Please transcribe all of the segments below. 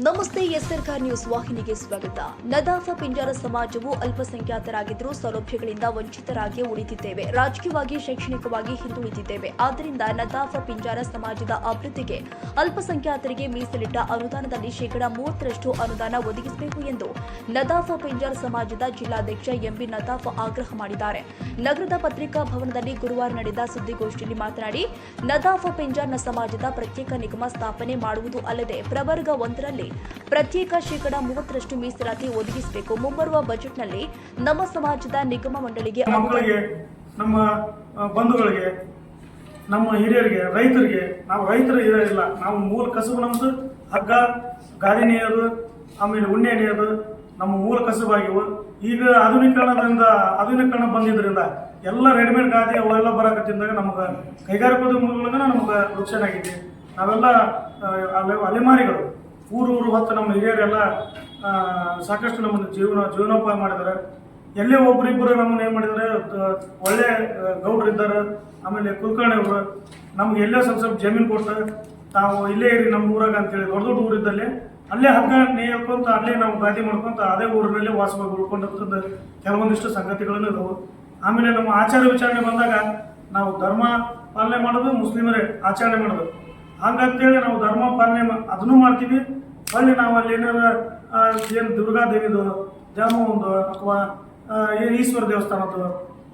No. ಸರ್ಕಾರ್ news ವಾಹಿನಿಗೆ ಸ್ವಾಗತ. ನದಾಫ ಪಿಂಜಾರ ಸಮಾಜವು ಅಲ್ಪಸಂಖ್ಯಾತರಾಗಿದ್ದರೂ ಸೌಲಭ್ಯಗಳಿಂದ ವಂಚಿತರಾಗಿ ಉಳಿದಿದ್ದೇವೆ. ರಾಜಕೀಯವಾಗಿ, ಶೈಕ್ಷಣಿಕವಾಗಿ ಹಿಂದುಳಿದಿದ್ದೇವೆ. ಆದ್ದರಿಂದ ನದಾಫ ಪಿಂಜಾರ ಸಮಾಜದ ಅಭಿವೃದ್ಧಿಗೆ ಅಲ್ಪಸಂಖ್ಯಾತರಿಗೆ ಮೀಸಲಿಟ್ಟ ಅನುದಾನದಲ್ಲಿ ಶೇಕಡಾ ಮೂವತ್ತರಷ್ಟು ಅನುದಾನ ಒದಗಿಸಬೇಕು ಎಂದು ನದಾಫ ಪಿಂಜಾರ ಸಮಾಜದ ಜಿಲ್ಲಾಧ್ಯಕ್ಷ ಎಂಬಿ ನದಾಫ ಆಗ್ರಹ ಮಾಡಿದ್ದಾರೆ. ನಗರದ ಪತ್ರಿಕಾ ಭವನದಲ್ಲಿ ಗುರುವಾರ ನಡೆದ ಸುದ್ದಿಗೋಷ್ಠಿಯಲ್ಲಿ ಮಾತನಾಡಿ, ನದಾಫ ಪಿಂಜಾರ್ನ ಸಮಾಜದ ಪ್ರತ್ಯೇಕ ನಿಗಮ ಸ್ಥಾಪನೆ ಮಾಡುವುದು ಅಲ್ಲದೆ ಪ್ರವರ್ಗ ಒಂದರಲ್ಲಿ ಪ್ರತ್ಯೇಕ ಶೇಕಡಾ ಮೂವತ್ತರಷ್ಟು ಮೀಸಲಾತಿ ಒದಗಿಸಬೇಕು. ಮುಂಬರುವ ಬಜೆಟ್ನಲ್ಲಿ ನಮ್ಮ ಸಮಾಜದ ನಿಗಮ ಮಂಡಳಿಗೆ ನಮ್ಮ ಬಂಧುಗಳಿಗೆ, ನಮ್ಮ ಹಿರಿಯರಿಗೆ, ರೈತರಿಗೆ, ನಾವು ರೈತರು ಇರೋದಿಲ್ಲ ನಾವು ಮೂಲ ಕಸುಬು ನಮ್ದು, ಹಗ್ಗ ಗಾದಿ ನೇಯೋದು ಆಮೇಲೆ ಉಣ್ಣೆ ನೇಯೋದು ನಮ್ಮ ಮೂಲ ಕಸುಬಾಗಿವು ಈಗ ಆಧುನೀಕರಣದಿಂದ, ಆಧುನೀಕರಣ ಬಂದಿದ್ದರಿಂದ ಎಲ್ಲ ರೆಡಿಮೇಡ್ ಗಾದಿ ಅವೆಲ್ಲ ಬರಕತ್ತಿದ್ದಾಗ ನಮ್ಗೆ ಕೈಗಾರಿಕೋದ್ಯಮಗಳನ್ನ ನಮ್ಗೆ ಆಗೈತಿ ನಾವೆಲ್ಲ ಅಲೆಮಾರಿಗಳು. ಊರು ಊರು ಹೊತ್ತು ನಮ್ಮ ಹಿರಿಯರೆಲ್ಲ ಸಾಕಷ್ಟು ನಮ್ಮನ್ನು ಜೀವನ, ಜೀವನೋಪಾಯ ಮಾಡಿದ್ದಾರೆ. ಎಲ್ಲೇ ಒಬ್ಬರಿಬ್ಬರು ನಮ್ಮನ್ನು ಏನು ಮಾಡಿದ್ದಾರೆ ಒಳ್ಳೆ ಗೌಡ್ರಿದ್ದಾರೆ ಗೌಡ್ರು ಇದ್ದಾರೆ, ಆಮೇಲೆ ಕುಲಕರ್ಣಿ ಅವರು. ನಮ್ಗೆ ಎಲ್ಲೇ ಸ್ವಲ್ಪ ಸ್ವಲ್ಪ ಜಮೀನು ಕೊಟ್ಟು ತಾವು ಇಲ್ಲೇ ಇರಿ ನಮ್ಮ ಊರಾಗ ಅಂತೇಳಿ, ದೊಡ್ಡ ದೊಡ್ಡ ಊರಿದ್ದಲ್ಲಿ ಅಲ್ಲೇ ಹಗ್ಗ ನೇಯ್ಕೊಂತ, ಅಲ್ಲೇ ನಾವು ಗಾದಿ ಮಾಡ್ಕೊಂತ, ಅದೇ ಊರಿನಲ್ಲಿ ವಾಸವಾಗಿ ಉಳ್ಕೊಂಡಂಥದ್ದು ಕೆಲವೊಂದಿಷ್ಟು ಸಂಗತಿಗಳನ್ನು ಇದಾವೆ. ಆಮೇಲೆ ನಮ್ಮ ಆಚಾರ ವಿಚಾರಣೆ ಬಂದಾಗ ನಾವು ಧರ್ಮ ಪಾಲನೆ ಮಾಡೋದು ಮುಸ್ಲಿಮರೇ ಆಚರಣೆ ಮಾಡೋದು. ಹಂಗಂತೇಳಿ ನಾವು ಧರ್ಮ ಪಾಲನೆ ಅದನ್ನೂ ಮಾಡ್ತೀವಿ. ಹೊಳ್ಳಿ ನಾವು ಅಲ್ಲಿ ಏನಾರ ಏನು ದುರ್ಗಾದೇವಿದು ಜಾಮೂನ್ದು ಅಥವಾ ಏನು ಈಶ್ವರ ದೇವಸ್ಥಾನದ್ದು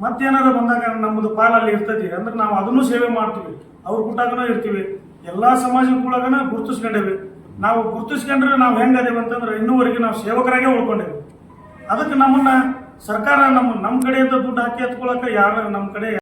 ಮತ್ತೇನಾರ ಬಂದಾಗ ನಮ್ಮದು ಅಲ್ಲಿ ಇರ್ತೈತಿ. ಅಂದ್ರೆ ನಾವು ಅದನ್ನು ಸೇವೆ ಮಾಡ್ತೀವಿ. ಅವ್ರ ಕೂಟಾಗನೂ ಇರ್ತೀವಿ. ಎಲ್ಲಾ ಸಮಾಜಗಳಾಗನ ಗುರುತಿಸ್ಕೊಂಡೇವಿ. ನಾವು ಗುರುತಿಸ್ಕೊಂಡ್ರೆ ನಾವು ಹೆಂಗದೇವಿ ಅಂತಂದ್ರೆ ಇನ್ನೂವರೆಗೆ ನಾವು ಸೇವಕರಾಗೇ ಉಳ್ಕೊಂಡೇವಿ. ಅದಕ್ಕೆ ನಮ್ಮನ್ನ ಸರ್ಕಾರ ನಮ್ಮ ನಮ್ಮ ಕಡೆಯಿಂದ ದುಡ್ಡು ಹಾಕಿ ಎತ್ಕೊಳಕ್ಕೆ ಯಾರು ನಮ್ಮ ಕಡೆ